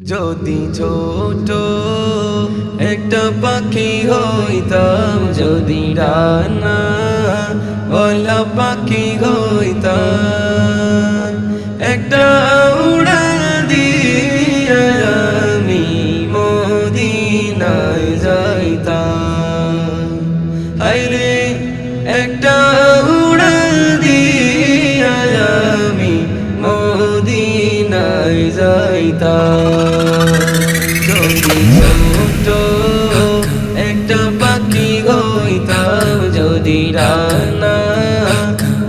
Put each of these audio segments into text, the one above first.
যদি ছোট একটা পাখি হইতাম, যদি রানা বলা পাখি হইতাম, একটা উড়ান দিয়ে আমি মদিনায় যাইতাম। হাইরে একটা যদি ছোট একটা পাখি যদি রানা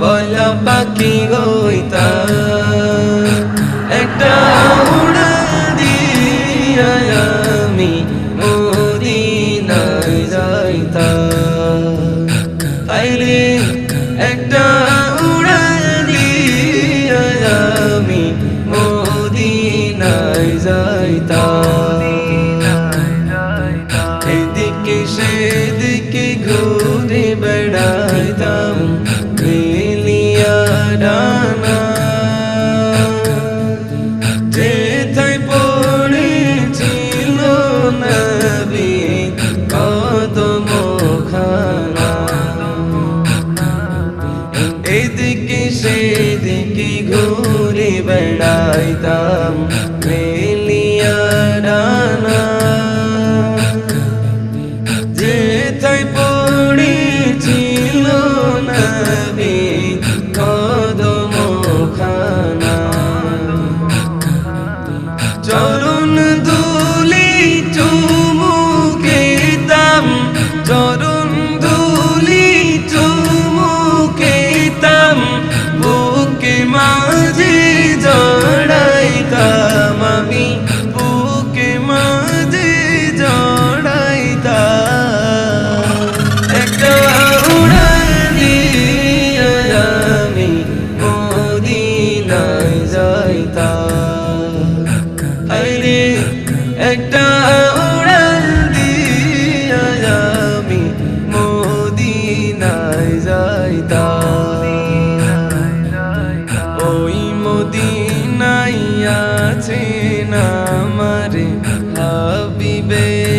বলা পাখি হইতাম একটা আমি মদিনায় যাইতাম। একটা time for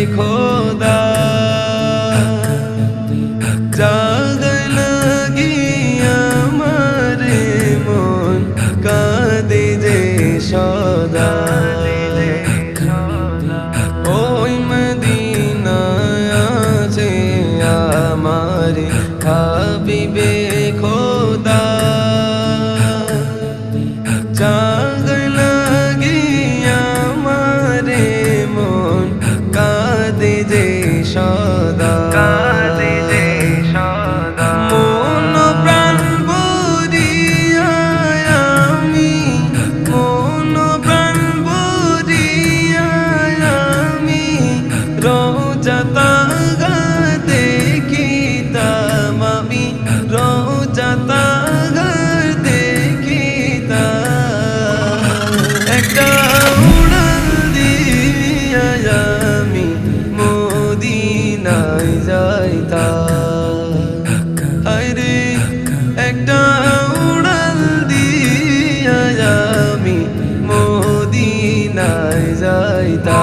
রেখো পাতা দেখিতা একটা উড়াল দিয়া আমি মোদিনায় যাইতা আরে একটা উড়াল দিয়া আমি মোদিনায় যাইতা